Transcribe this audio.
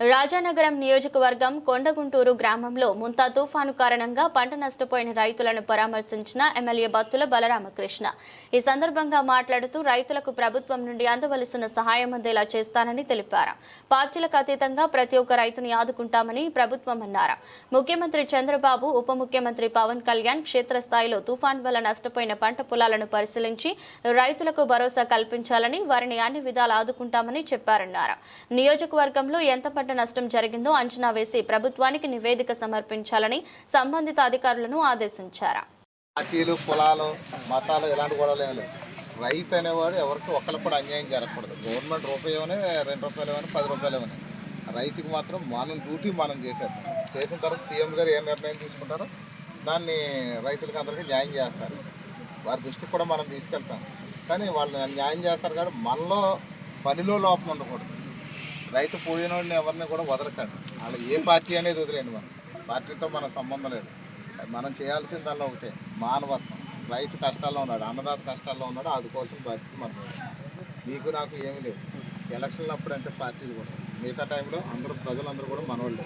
రాజానగరం నియోజకవర్గం కొండగుంటూరు గ్రామంలో ముంతా తుఫాను కారణంగా పంట నష్టపోయిన రైతులను పరామర్శించిన ఎమ్మెల్యే బత్తుల బలరామకృష్ణ. ఈ సందర్భంగా మాట్లాడుతూ రైతులకు ప్రభుత్వం నుండి అందవలసిన సహాయం అందేలా చేస్తానని తెలిపారు. పార్టీలకు అతీతంగా ప్రతి ఒక్క రైతుని ఆదుకుంటామని ప్రభుత్వం అన్నారు. ముఖ్యమంత్రి చంద్రబాబు ఉప ముఖ్యమంత్రి పవన్ కళ్యాణ్ క్షేత్రస్థాయిలో తుఫాన్ వల్ల నష్టపోయిన పంట పొలాలను పరిశీలించి రైతులకు భరోసా కల్పించాలని వారిని అన్ని విధాలు ఆదుకుంటామని చెప్పారన్నారు. నియోజకవర్గంలో ఎంత పంట నష్టం జరిగిందో అంచనా వేసి ప్రభుత్వానికి నివేదిక సమర్పించాలని సంబంధిత అధికారులను ఆదేశించారు. పార్టీలు కులాలు మతాలు ఎలాంటి గొడవలు లేవు. రైతు అనేవాడు ఎవరికి ఒకరికి కూడా అన్యాయం జరగకూడదు. గవర్నమెంట్ రూపాయి రెండు రూపాయలు ఏమని పది రూపాయలు ఏమని. రైతుకి మాత్రం మనం డ్యూటీ మనం చేసేస్తాం చేసిన తర్వాత సీఎం గారు ఏ నిర్ణయం తీసుకుంటారో దాన్ని రైతులకి అందరికీ న్యాయం చేస్తారు. వారి దృష్టికి కూడా మనం తీసుకెళ్తాం. కానీ వాళ్ళు న్యాయం చేస్తారు కాబట్టి మనలో పనిలో లోపం ఉండకూడదు. రైతు పోయినోడిని ఎవరిని కూడా వదలకండి. వాళ్ళు ఏ పార్టీ అనేది వదిలేండి మనం. పార్టీతో మన సంబంధం లేదు. మనం చేయాల్సిన దానిలో ఒకటే మానవత్వం. రైతు కష్టాల్లో ఉన్నాడు అన్నదాత కష్టాల్లో ఉన్నాడు అందుకోసం బాధ్యత మనం మీకు నాకు ఏమీ లేదు. ఎలక్షన్లు అప్పుడు అంటే పార్టీలు కూడా. మిగతా టైంలో అందరూ ప్రజలందరూ కూడా మనవాళ్ళు